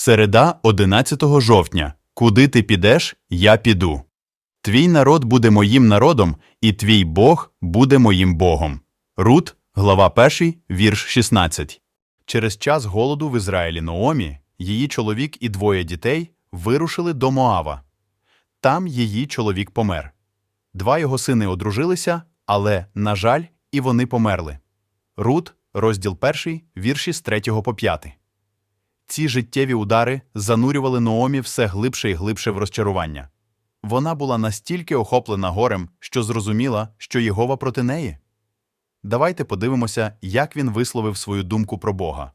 Середа 11 жовтня. Куди ти підеш, я піду. Твій народ буде моїм народом, і твій Бог буде моїм Богом. Рут, глава 1, вірш 16. Через час голоду в Ізраїлі Наомі, її чоловік і двоє дітей вирушили до Моава. Там її чоловік помер. Два його сини одружилися, але, на жаль, і вони померли. Рут, розділ 1, вірші з 3 по 5. Ці життєві удари занурювали Наомі все глибше і глибше в розчарування. Вона була настільки охоплена горем, що зрозуміла, що Єгова проти неї. Давайте подивимося, як він висловив свою думку про Бога.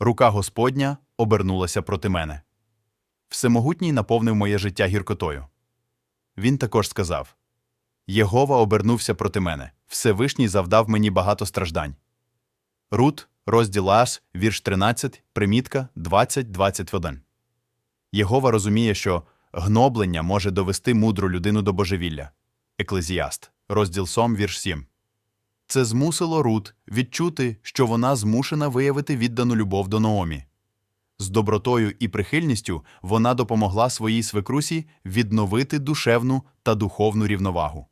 Рука Господня обернулася проти мене. Всемогутній наповнив моє життя гіркотою. Він також сказав: Єгова обернувся проти мене, Всевишній завдав мені багато страждань. Рут, розділ Ас, вірш 13, примітка 20-21. Єгова розуміє, що гноблення може довести мудру людину до божевілля. Еклезіаст, розділ Сом, вірш 7. Це змусило Рут відчути, що вона змушена виявити віддану любов до Наомі. З добротою і прихильністю вона допомогла своїй свекрусі відновити душевну та духовну рівновагу.